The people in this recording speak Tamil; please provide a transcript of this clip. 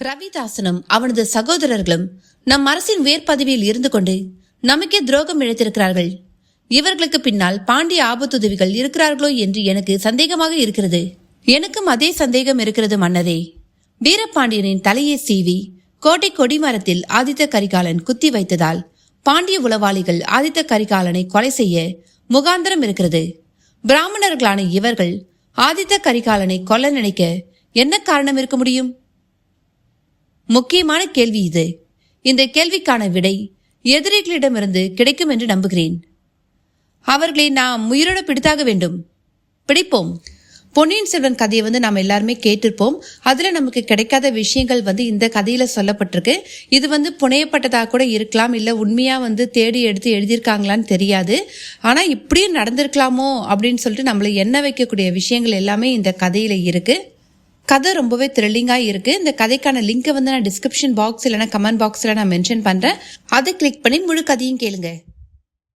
ரவிதாசனும் அவனது சகோதரர்களும் நம் அரசின் வேர் பதவியில் இருந்து கொண்டு நமக்கே துரோகம் இழைத்திருக்கிறார்கள். இவர்களுக்கு பின்னால் பாண்டிய ஆபத்துதவிகள் இருக்கிறார்களோ என்று எனக்கு சந்தேகமாக இருக்கிறது. எனக்கும் அதே சந்தேகம் இருக்கிறது மன்னரே. வீரபாண்டியனின் தலையை சீவி கோட்டை கொடிமரத்தில் ஆதித்த கரிகாலன் குத்தி வைத்ததால் பாண்டிய உளவாளிகள் ஆதித்த கரிகாலனை கொலை செய்ய முகாந்திரம் இருக்கிறது. பிராமணர்களான இவர்கள் ஆதித்த கரிகாலனை கொல்ல நினைக்க என்ன காரணம் இருக்க முடியும்? முக்கியமான கேள்வி இது. இந்த கேள்விக்கான விடை எதிரிகளிடமிருந்து கிடைக்கும் என்று நம்புகிறேன். அவர்களை நாம் உயிரோடு பிடித்தாக வேண்டும். பிடிப்போம். பொன்னியின் செல்வன் கதையை வந்து நாம் எல்லாருமே கேட்டிருப்போம். அதுல நமக்கு கிடைக்காத விஷயங்கள் வந்து இந்த கதையில சொல்லப்பட்டிருக்கு. இது வந்து புனையப்பட்டதாக கூட இருக்கலாம் இல்ல உண்மையா வந்து தேடி எடுத்து எழுதியிருக்காங்களான்னு தெரியாது. ஆனா இப்படியும் நடந்திருக்கலாமோ அப்படின்னு சொல்லிட்டு நம்மளை எண்ண வைக்கக்கூடிய விஷயங்கள் எல்லாமே இந்த கதையில இருக்கு. கதை ரொம்பவே த்ரில்லிங்காக இருக்குது இந்த கதைக்கான லிங்கை வந்து நான் டிஸ்கிரிப்ஷன் பாக்ஸ் இல்லைனா கமெண்ட் பாக்ஸில் நான் மென்ஷன் பண்ணுறேன் அதை கிளிக் பண்ணி முழு கதையும் கேளுங்க.